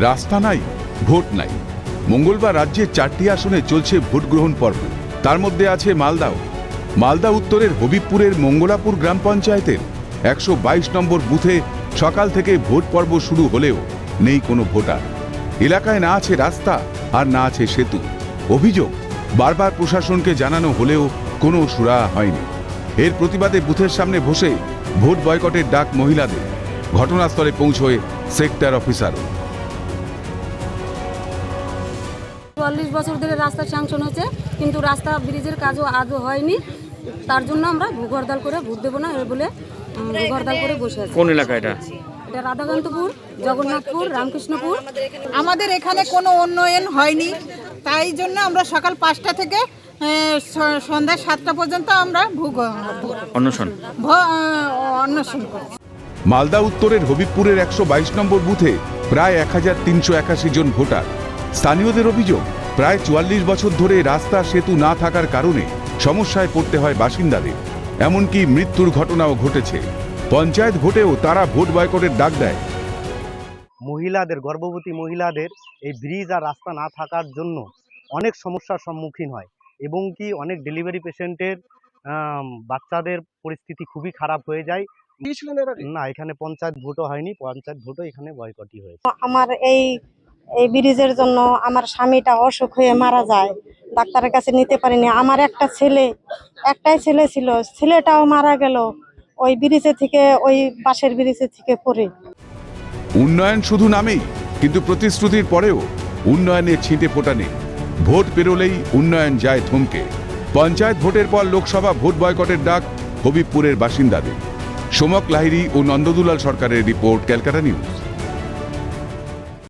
রাস্তা নাই, ভোট নাই। মঙ্গলবার রাজ্যের চারটি আসনে চলছে ভোট গ্রহণ পর্ব। তার মধ্যে আছে মালদাও। মালদা উত্তরের হবিবপুরের মঙ্গলাপুর গ্রাম পঞ্চায়েতের একশো বাইশ নম্বর বুথে সকাল থেকে ভোট পর্ব শুরু হলেও নেই কোনো ভোটার। এলাকায় না আছে রাস্তা আর না আছে সেতু। অভিযোগ বারবার প্রশাসনকে জানানো হলেও কোনো সুরা হয়নি। এর প্রতিবাদে বুথের সামনে বসে ভোট বয়কটের ডাক মহিলাদের। ঘটনাস্থলে পৌঁছয় সেক্টর অফিসারও। চুয়াল্লিশ বছর ধরে রাস্তা স্যাংশন হয়েছে কিন্তু রাস্তা ব্রিজের কাজও আজও হয়নি। তার জন্য আমরা ভূগর্দাল করে ভোট দেবো না বলে ভূগর্দাল করে বসে আছি। কোন এলাকা এটা? এটা রাধাকান্তপুর জগন্নাথপুর রামকৃষ্ণপুর। আমাদের এখানে কোনো উন্নয়ন হয়নি। তাই জন্য আমরা সকাল পাঁচটা থেকে সন্ধ্যা সাতটা পর্যন্ত আমরা ভূগ অন্বেষণ। অন্বেষণ করছি। মালদা উত্তরের হবিবপুরের একশো বাইশ নম্বর বুথে প্রায় এক হাজার তিনশো একাশি জন ভোটার। স্থানীয়দের অভিযোগ প্রায় চুয়াল্লিশ বছর ধরে রাস্তা সেতু না থাকার কারণে সমস্যায় পড়তে হয় বাসিন্দাদের। এমনকি মৃত্যুর ঘটনাও ঘটেছে। পঞ্চায়েত ভোটেও তারা ভোট বয়কটের ডাক দেয়। মহিলাদের গর্ভবতী মহিলাদের এই ব্রিজ আর রাস্তা না থাকার জন্য অনেক সমস্যার সম্মুখীন হয় এবং কি অনেক ডেলিভারি পেশেন্টের বাচ্চাদের পরিস্থিতি খুবই খারাপ হয়ে যায়। না এখানে পঞ্চায়েত ভোটও হয়নি পঞ্চায়েত ভোটও এখানে বয়কটই হয়েছে। আমার এই এই ব্রিজের জন্য আমার স্বামীটা অসুখ হয়ে মারা যায়। ডাক্তারের কাছে নিতে পারিনি। আমার একটা ছেলে, একটাই ছেলে ছিল। ছেলেটাও মারা গেল ওই ব্রিজে থেকে, ওই পাশের ব্রিজে থেকে পড়ে। উন্নয়ন শুধু নামেই, কিন্তু প্রতিশ্রুতির পরেও উন্নয়নের ছিটে ফোটা নেই। ভোট পেরোলেই উন্নয়ন যায় থমকে। পঞ্চায়েত ভোটের পর লোকসভা ভোট বয়কটের ডাক হবিবপুরের বাসিন্দাদের। সোমক লাহিড়ী ও নন্দদুলাল সরকারের রিপোর্ট, ক্যালকাটা নিউজ।